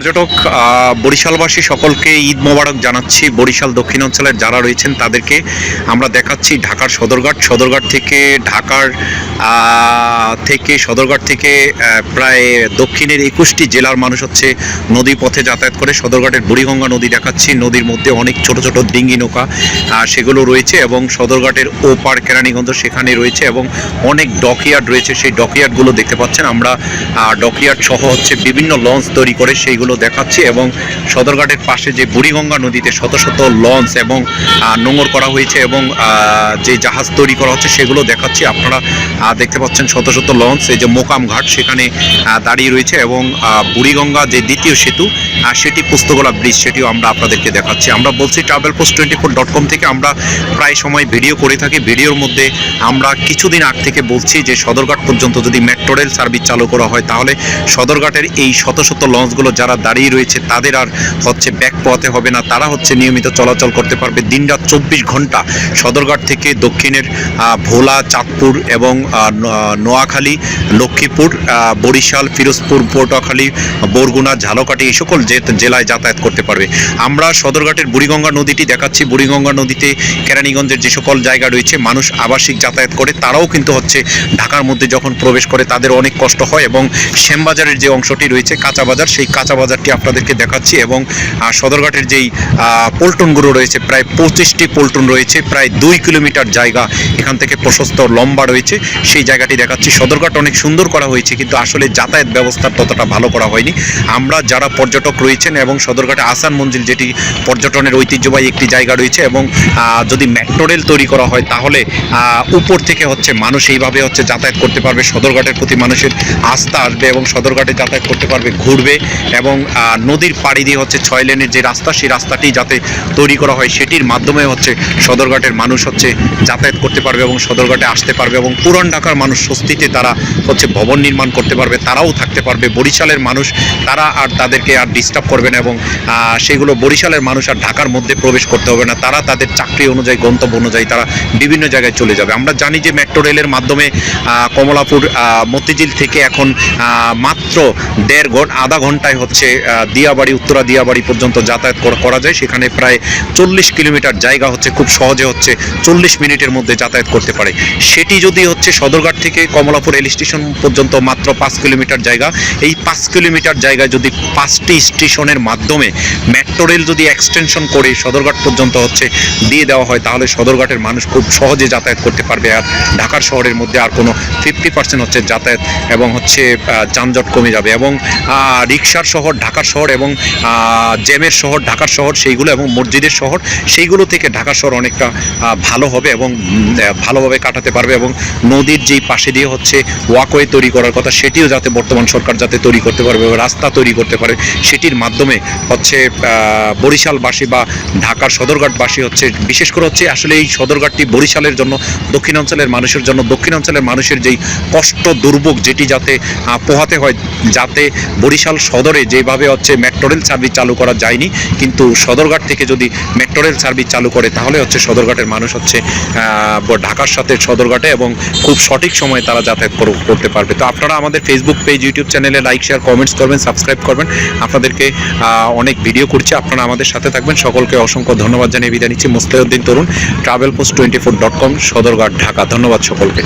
পর্যটক বরিশালবাসী সকলকে ঈদ মোবারক জানাচ্ছি। বরিশাল দক্ষিণ অঞ্চলের যারা রয়েছেন তাদেরকে আমরা দেখাচ্ছি ঢাকার সদরঘাট। সদরঘাট থেকে ঢাকার থেকে সদরঘাট থেকে প্রায় দক্ষিণের একুশটি জেলার মানুষ হচ্ছে নদী পথে যাতায়াত করে। সদরঘাটের বুড়িগঙ্গা নদী দেখাচ্ছি। নদীর মধ্যে অনেক ছোট ছোট ডিঙ্গি নৌকা সেগুলো রয়েছে এবং সদরঘাটের ওপার কেরানীগঞ্জ সেখানে রয়েছে এবং অনেক ডকইয়ার্ড রয়েছে। সেই ডকইয়ার্ডগুলো দেখতে পাচ্ছেন। আমরা ডকইয়ার্ড সহ হচ্ছে বিভিন্ন লঞ্চ তৈরি করে সেইগুলো দেখাচ্ছি এবং সদরঘাটের পাশে যে বুড়িগঙ্গা নদীতে শত শত লঞ্চ এবং নোঙর করা হয়েছে এবং যে জাহাজ তৈরি করা হচ্ছে সেগুলো দেখাচ্ছি। আপনারা দেখতে পাচ্ছেন শত শত লঞ্চ, এই যে মোকাম ঘাট সেখানে দাঁড়িয়ে রয়েছে এবং বুড়িগঙ্গা যে দ্বিতীয় সেতু সেটি পুস্তকলা ব্রিজ, সেটিও আমরা আপনাদেরকে দেখাচ্ছি। আমরা বলছি travel post twenty four dot com থেকে আমরা প্রায় সময় ভিডিও করে থাকি। ভিডিওর মধ্যে আমরা কিছুদিন আগ থেকে বলছি যে সদরঘাট পর্যন্ত যদি মেট্রো রেল সার্ভিস চালু করা হয়, তাহলে সদরঘাটের এই শত শত লঞ্চগুলো যারা দাঁড়িয়ে রয়েছে, তাদের আর হচ্ছে ব্যাক পোয়াতে হবে না। তারা হচ্ছে নিয়মিত চলাচল করতে পারবে। দিনরাত চব্বিশ ঘণ্টা সদরঘাট থেকে দক্ষিণের ভোলা, চাঁদপুর এবং নোয়াখালী, লক্ষ্মীপুর বরিশাল, ফিরোজপুর, পটুয়াখালী, বরগুনা, ঝালকাঠি এই সকল জেলায় যাতায়াত করতে পারবে। আমরা সদরঘাটের বুড়িগঙ্গা নদীটি দেখাচ্ছি। বুড়িগঙ্গা নদীতে কেরানীগঞ্জের যে সকল জায়গা রয়েছে, মানুষ আবাসিক যাতায়াত করে। তারাও কিন্তু হচ্ছে ঢাকার মধ্যে যখন প্রবেশ করে, তাদের অনেক কষ্ট হয় এবং শ্যামবাজারের যে অংশটি রয়েছে, কাঁচা বাজার, সেই কাঁচা বাজারটি আপনাদেরকে দেখাচ্ছি এবং সদরঘাটের যেই পল্টনগুলো রয়েছে, প্রায় পঁচিশটি পল্টন রয়েছে, প্রায় দুই কিলোমিটার জায়গা এখান থেকে প্রশস্ত লম্বা রয়েছে, সেই জায়গাটি দেখাচ্ছি। সদরঘাট অনেক সুন্দর করা হয়েছে, কিন্তু আসলে যাতায়াত ব্যবস্থা ততটা ভালো করা হয়নি। আমরা যারা পর্যটক রয়েছেন এবং সদরঘাটে আসান মঞ্জিল যেটি পর্যটনের ঐতিহ্যবাহী একটি জায়গা রয়েছে এবং যদি মেট্রো রেল তৈরি করা হয়, তাহলে উপর থেকে হচ্ছে মানুষ এইভাবে হচ্ছে যাতায়াত করতে পারবে। সদরঘাটের প্রতি মানুষের আস্থা আসবে এবং সদরঘাটে যাতায়াত করতে পারবে, ঘুরবে এবং আহ, নদীর পাড়ি দিয়ে হচ্ছে ছয় লেনের যে রাস্তা সেই রাস্তাটি যাতে তৈরি করা হয় সেটির মাধ্যমে হচ্ছে সদরঘাটের মানুষ হচ্ছে যাতায়াত করতে পারবে এবং সদরঘাটে আসতে পারবে এবং পুরান ঢাকার মানুষ স্বস্তিতে তারা হচ্ছে ভবন নির্মাণ করতে পারবে তারাও থাকতে পারবে। বরিশালের মানুষ তারা আর তাদেরকে আর ডিস্টার্ব করবে না এবং সেগুলো বরিশালের মানুষ আর ঢাকার মধ্যে প্রবেশ করতে হবে না। তারা তাদের চাকরি অনুযায়ী গন্তব্য অনুযায়ী তারা বিভিন্ন জায়গায় চলে যাবে। আমরা জানি যে মেট্রো রেলের মাধ্যমে কমলাপুর মতিঝিল থেকে এখন মাত্র দেড় ঘণ্টা আধা ঘন্টায় হচ্ছে আহ, দিয়াবাড়ি উত্তরা দিয়াবাড়ি পর্যন্ত যাতায়াত করা- করা যায়। সেখানে প্রায় চল্লিশ কিলোমিটার জায়গা হচ্ছে খুব সহজে হচ্ছে চল্লিশ মিনিটের মধ্যে যাতায়াত করতে পারে। সেটি যদি হচ্ছে সদরঘাট থেকে কমলাপুর রেল স্টেশন পর্যন্ত মাত্র পাঁচ কিলোমিটার জায়গা এই পাঁচ কিলোমিটার জায়গায় যদি পাঁচটি স্টেশনের মাধ্যমে মেট্রো রেল যদি এক্সটেনশন করে সদরঘাট পর্যন্ত হচ্ছে দিয়ে দেওয়া হয় তাহলে সদরঘাটের মানুষ খুব সহজে যাতায়াত করতে পারবে। আর ঢাকার শহরের মধ্যে আর কোনো ফিফটি পার্সেন্ট হচ্ছে যাতায়াত এবং হচ্ছে যানজট কমে যাবে এবং রিক্সার শহর ঢাকার শহর এবং জেমের শহর, ঢাকার শহর সেইগুলো এবং মসজিদের শহর সেইগুলো থেকে ঢাকা শহর অনেকটা ভালো হবে এবং ভালোভাবে কাটাতে পারবে এবং নদীর যেই পাশে দিয়ে হচ্ছে ওয়াকওয়ে তৈরি করার কথা সেটিও যাতে বর্তমান সরকার যাতে তৈরি করতে পারবে রাস্তা তৈরি করতে পারে সেটির মাধ্যমে হচ্ছে বরিশালবাসী বা ঢাকার সদরঘাটবাসী হচ্ছে, বিশেষ করে হচ্ছে আসলে এই সদরঘাটটি বরিশালের জন্য দক্ষিণাঞ্চলের মানুষের জন্য দক্ষিণাঞ্চলের মানুষের যেই কষ্ট দুর্ভোগ যেটি যাতে পোহাতে হয় যাতে বরিশাল সদরে যেভাবে হচ্ছে মেট্রো রেল সার্ভিস চালু করা যায়নি। কিন্তু সদরঘাট থেকে যদি মেট্রো রেল সার্ভিস চালু করে, তাহলে হচ্ছে সদরঘাটের মানুষ হচ্ছে ঢাকার সাথে সদরঘাটে এবং খুব সঠিক সময়ে তারা যাতায়াত কর- করতে পারবে। তো আপনারা আমাদের ফেসবুক পেজ ইউটিউব চ্যানেলে লাইক শেয়ার কমেন্টস করবেন সাবস্ক্রাইব করবেন। আপনাদেরকে অনেক ভিডিও করছি। আপনারা আমাদের সাথে থাকবেন। সকলকে অসংখ্য ধন্যবাদ জানিয়ে বিদায় নিচ্ছি। Mustauddin Tarun travel post twenty four dot com Sadarghat, Dhaka. ধন্যবাদ সকলকে।